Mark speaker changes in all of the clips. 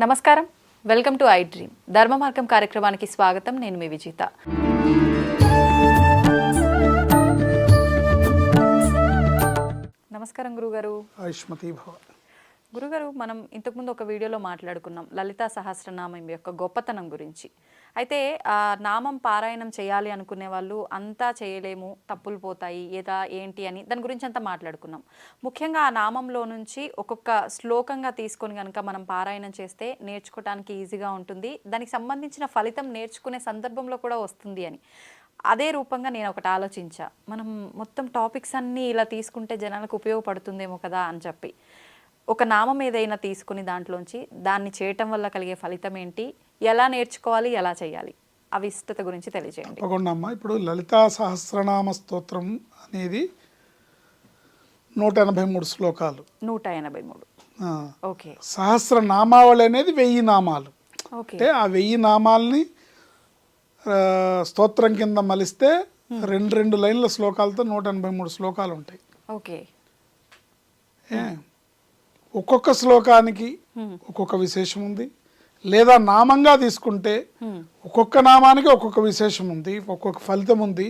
Speaker 1: నమస్కారం. Welcome to I dream. Dharma Margam కార్యక్రమానికి స్వాగతం. నేను మీ విజిత. నమస్కారం గురుగారు.
Speaker 2: ఆయుష్మతి భవ
Speaker 1: గురుగారు మనం ఇంతకుముందు ఒక వీడియోలో మాట్లాడుకున్నాం లలితా సహస్రనామం యొక్క గొప్పతనం గురించి. అయితే ఆ నామం పారాయణం చేయాలి అనుకునే వాళ్ళు అంతా చేయలేము తప్పులు పోతాయి ఏదా ఏంటి అని దాని గురించి అంతా మాట్లాడుకున్నాం. ముఖ్యంగా ఆ నామంలో నుంచి ఒక్కొక్క శ్లోకంగా తీసుకొని కనుక మనం పారాయణం చేస్తే నేర్చుకోవటానికి ఈజీగా ఉంటుంది. దానికి సంబంధించిన ఫలితం నేర్చుకునే సందర్భంలో కూడా వస్తుంది అని. అదే రూపంగా నేను ఒకటి ఆలోచించా. మనం మొత్తం టాపిక్స్ అన్నీ ఇలా తీసుకుంటే జనాలకు ఉపయోగపడుతుందేమో కదా అని చెప్పి. ఒక నామం ఏదైనా తీసుకుని దాంట్లోంచి దాన్ని చేయటం వల్ల కలిగే ఫలితం ఏంటి? ఎలా నేర్చుకోవాలి? ఎలా చేయాలి? ఆ విశిష్టత గురించి తెలియజేయండి.
Speaker 2: తప్పకుండా అమ్మ. ఇప్పుడు లలితా సహస్రనామ స్తోత్రం అనేది నూట ఎనభై మూడు శ్లోకాలు.
Speaker 1: నూట ఎనభై మూడు. ఓకే.
Speaker 2: సహస్రనామావళి అనేది వెయ్యి నామాలు.
Speaker 1: ఓకే.
Speaker 2: అంటే ఆ వెయ్యి నామాల్ని స్తోత్రం కింద మలిస్తే రెండు రెండు లైన్ల శ్లోకాలతో నూట ఎనభై మూడు శ్లోకాలు ఉంటాయి
Speaker 1: ఓకే?
Speaker 2: ఒక్కొక్క శ్లోకానికి ఒక్కొక్క విశేషం ఉంది. లేదా నామంగా తీసుకుంటే ఒక్కొక్క నామానికి ఒక్కొక్క విశేషం ఉంది ఒక్కొక్క ఫలితం ఉంది.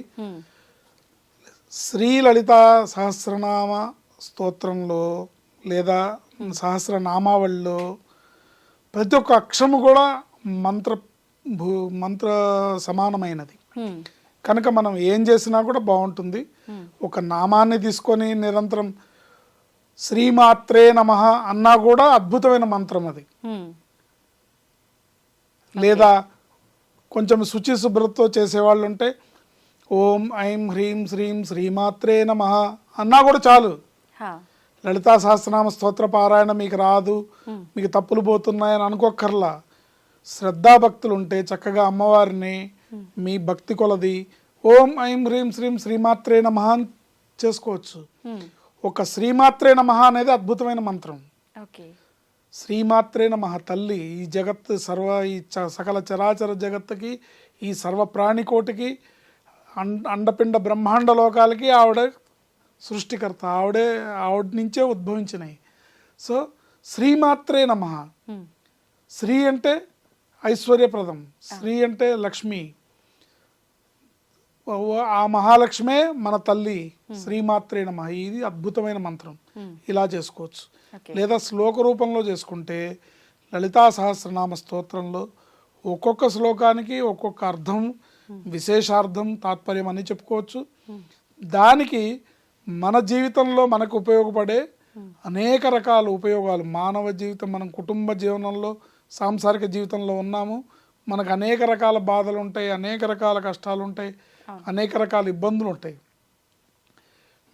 Speaker 2: శ్రీ లలిత సహస్రనామ స్తోత్రంలో లేదా సహస్రనామావళిలో ప్రతి ఒక్క అక్షము కూడా మంత్ర భూ మంత్ర సమానమైనది. కనుక మనం ఏం చేసినా కూడా బాగుంటుంది. ఒక నామాన్ని తీసుకొని నిరంతరం శ్రీమాత్రే నమ అన్నా కూడా అద్భుతమైన మంత్రం అది. లేదా కొంచెం శుచి శుభ్రతతో చేసేవాళ్ళు ఉంటే ఓం ఐం హ్రీం శ్రీం శ్రీమాత్రే నమ అన్నా కూడా చాలు. లలితా సహస్రనామ స్తోత్ర పారాయణ మీకు రాదు మీకు తప్పులు పోతున్నాయని అనుకోక్కర్లా. శ్రద్ధాభక్తులు ఉంటే చక్కగా అమ్మవారిని మీ భక్తి కొలది. ఓం ఐం హ్రీం శ్రీం శ్రీమాత్రే నమ అని చేసుకోవచ్చు. ఒక శ్రీమాత్రే నమ అనేది అద్భుతమైన మంత్రం. శ్రీమాత్రే నమ తల్లి ఈ జగత్ సర్వ ఈ చ- సకల చరాచర జగత్తుకి ఈ సర్వ ప్రాణికోటికి అండ అండపిండ బ్రహ్మాండ లోకాలకి ఆవిడ సృష్టికర్త. ఆవిడే ఆవిడ నుంచే ఉద్భవించినాయి. సో శ్రీమాత్రే నమ. శ్రీ అంటే ఐశ్వర్యప్రదం. శ్రీ అంటే లక్ష్మి. ఆ మహాలక్ష్మే మన తల్లి శ్రీమాత్రే నమ. ఇది అద్భుతమైన మంత్రం. ఇలా చేసుకోవచ్చు. లేదా శ్లోక రూపంలో చేసుకుంటే లలితా సహస్రనామ స్తోత్రంలో ఒక్కొక్క శ్లోకానికి ఒక్కొక్క అర్థం విశేషార్థం తాత్పర్యం అని చెప్పుకోవచ్చు. దానికి మన జీవితంలో మనకు ఉపయోగపడే అనేక రకాల ఉపయోగాలు. మానవ జీవితం మనం కుటుంబ జీవనంలో సాంసారిక జీవితంలో ఉన్నాము. మనకు అనేక రకాల బాధలు ఉంటాయి అనేక రకాల కష్టాలు ఉంటాయి అనేక రకాల ఇబ్బందులు ఉంటాయి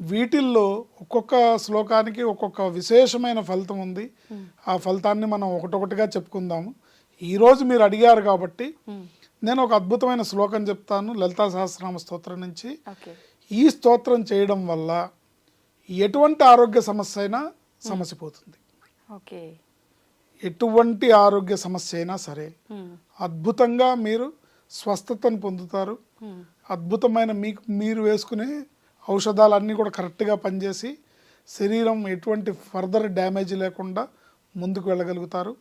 Speaker 2: వీటిల్లో ఒక్కొక్క శ్లోకానికి ఒక్కొక్క విశేషమైన ఫలితం ఉంది. ఆ ఫలితాన్ని మనం ఒకటొకటిగా చెప్పుకుందాము. ఈరోజు మీరు అడిగారు కాబట్టి నేను ఒక అద్భుతమైన శ్లోకం చెప్తాను లలితా సహస్రనామ స్తోత్రం నుంచి. ఈ స్తోత్రం చేయడం వల్ల ఎటువంటి ఆరోగ్య సమస్య అయినా సమసిపోతుంది.
Speaker 1: ఓకే.
Speaker 2: ఎటువంటి ఆరోగ్య సమస్య అయినా సరే. అద్భుతంగా మీరు స్వస్థతను పొందుతారు. అద్భుతమైన మీకు మీరు వేసుకునే ఔషధాలన్నీ కూడా కరెక్ట్గా పనిచేసి శరీరం ఎటువంటి ఫర్దర్ డ్యామేజ్ లేకుండా ముందుకు వెళ్ళగలుగుతారు.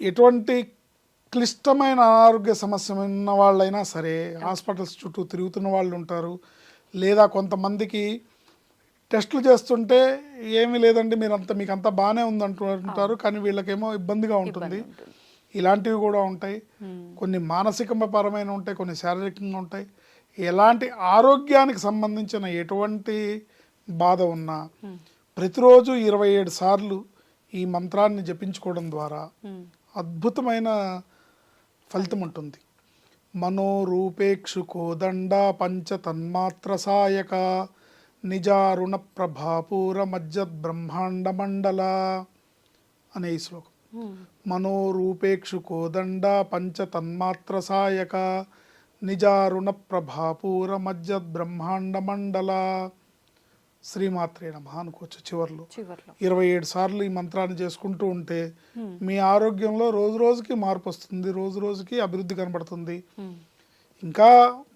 Speaker 2: ఎటువంటి క్లిష్టమైన అనారోగ్య సమస్య ఉన్న వాళ్ళైనా సరే హాస్పిటల్స్ చుట్టూ తిరుగుతున్న వాళ్ళు ఉంటారు లేదా కొంతమందికి టెస్టులు చేస్తుంటే ఏమీ లేదండి మీరు అంత మీకు అంతా బాగానే ఉంది అంటుంటారు కానీ వీళ్ళకేమో ఇబ్బందిగా ఉంటుంది. ఇలాంటివి కూడా ఉంటాయి. కొన్ని మానసికపరమైన ఉంటాయి కొన్ని శారీరకంగా ఉంటాయి. ఎలాంటి ఆరోగ్యానికి సంబంధించిన ఎటువంటి బాధ ఉన్నా ప్రతిరోజు ఇరవై ఏడు సార్లు ఈ మంత్రాన్ని జపించుకోవడం ద్వారా. అద్భుతమైన ఫలితం ఉంటుంది. మనోరూపేక్షు కోదండ పంచ తన్మాత్ర సాయక నిజారుణ ప్రభాపూర మధ్య బ్రహ్మాండ మండల అనే ఈ శ్లోకం. మనోరూపేక్షు కోదండ పంచ తన్మాత్ర సాయక నిజారుణ ప్రభాపూర మధ్య బ్రహ్మాండ మండల శ్రీమాత్రే నమ అనుకోవచ్చు చివర్లో. ఇరవై ఏడు సార్లు ఈ మంత్రాన్ని చేసుకుంటూ ఉంటే మీ ఆరోగ్యంలో రోజు రోజుకి మార్పు వస్తుంది రోజు రోజుకి అభివృద్ధి కనబడుతుంది. ఇంకా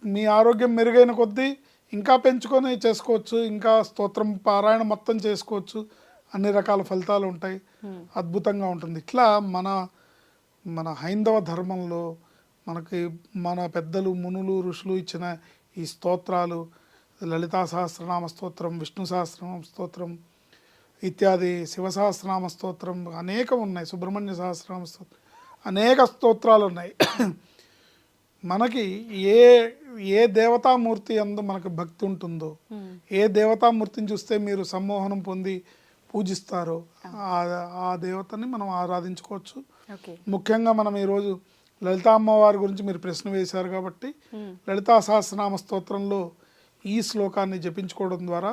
Speaker 2: మీ ఆరోగ్యం మెరుగైన కొద్దీ ఇంకా పెంచుకొని చేసుకోవచ్చు ఇంకా స్తోత్రం పారాయణ మొత్తం చేసుకోవచ్చు. అన్ని రకాల ఫలితాలు ఉంటాయి. అద్భుతంగా ఉంటుంది. ఇట్లా మన మన హైందవ ధర్మంలో మనకి మన పెద్దలు మునులు ఋషులు ఇచ్చిన ఈ స్తోత్రాలు లలితా సహస్రనామ స్తోత్రం విష్ణు సహస్రనామ స్తోత్రం ఇత్యాది శివ సహస్రనామ స్తోత్రం అనేకం ఉన్నాయి. సుబ్రహ్మణ్య సహస్రనామ స్తోత్రం అనేక స్తోత్రాలు ఉన్నాయి. మనకి ఏ ఏ దేవతామూర్తి అందు మనకు భక్తి ఉంటుందో ఏ దేవతామూర్తిని చూస్తే మీరు సమ్మోహనం పొంది పూజిస్తారో ఆ- దేవతని మనం ఆరాధించుకోవచ్చు. ముఖ్యంగా మనం ఈరోజు లలితా అమ్మవారి గురించి మీరు ప్రశ్న వేశారు కాబట్టి లలితా సహస్రనామ స్తోత్రంలో ఈ శ్లోకాన్ని జపించుకోవడం ద్వారా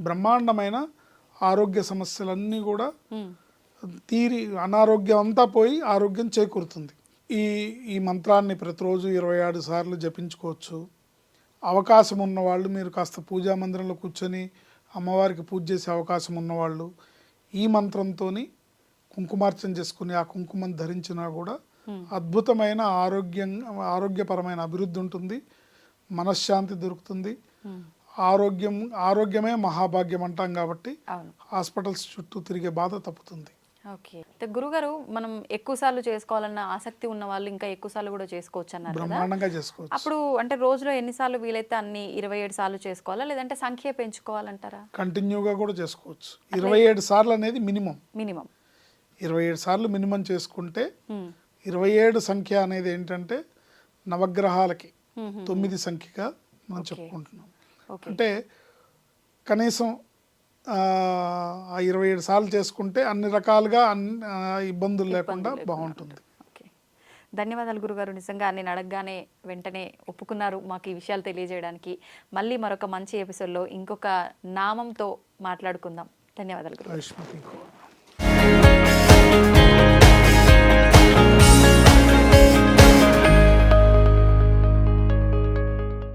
Speaker 2: బ్రహ్మాండమైన ఆరోగ్య సమస్యలన్నీ కూడా తీరి అనారోగ్యం అంతా పోయి ఆరోగ్యం చేకూరుతుంది. ఈ ఈ మంత్రాన్ని ప్రతిరోజు ఇరవై ఆరు సార్లు జపించుకోవచ్చు. అవకాశం ఉన్నవాళ్ళు మీరు కాస్త పూజా మందిరంలో కూర్చొని అమ్మవారికి పూజ చేసే అవకాశం ఉన్నవాళ్ళు ఈ మంత్రంతో కుంకుమార్చన చేసుకుని ఆ కుంకుమను ధరించినా కూడా అద్భుతమైన ఆరోగ్యం ఆరోగ్యపరమైన అభివృద్ధి ఉంటుంది. మనశ్శాంతి దొరుకుతుంది. ఆరోగ్యం ఆరోగ్యమే మహాభాగ్యం అంటాం కాబట్టి హాస్పిటల్స్ చుట్టూ తిరిగే బాధ తప్పుతుంది.
Speaker 1: ఓకే. గురుగారు మనం ఎక్కువ సార్లు చేసుకోవాలన్న ఆసక్తి ఉన్న వాళ్ళు ఇంకా ఎక్కువ సార్లు కూడా చేసుకోవచ్చు అన్నారు
Speaker 2: బ్రహ్మాండంగా చేసుకోవచ్చు.
Speaker 1: అప్పుడు అంటే రోజులో ఎన్నిసార్లు వీలైతే అన్ని ఇరవై ఏడు సార్లు చేసుకోవాలా? లేదంటే సంఖ్య పెంచుకోవాలంటారా?
Speaker 2: కంటిన్యూగా కూడా చేసుకోవచ్చు. ఇరవై ఏడు సార్లు అనేది మినిమం.
Speaker 1: మినిమం.
Speaker 2: ఇరవై ఏడు సార్లు మినిమం చేసుకుంటే ఇరవై ఏడు సంఖ్య అనేది ఏంటంటే నవగ్రహాలకి తొమ్మిది సంఖ్యగా మనం చెప్పుకుంటున్నాం. అంటే కనీసం ఆ ఇరవై ఏడు సార్లు చేసుకుంటే అన్ని రకాలుగా ఇబ్బందులు లేకుండా బాగుంటుంది.
Speaker 1: ఓకే. ధన్యవాదాలు గురుగారు. నిజంగా నేను అడగగానే వెంటనే ఒప్పుకున్నారు మాకు ఈ విషయాలు తెలియజేయడానికి. మళ్ళీ మరొక మంచి ఎపిసోడ్లో ఇంకొక నామంతో మాట్లాడుకుందాం. ధన్యవాదాలు గురు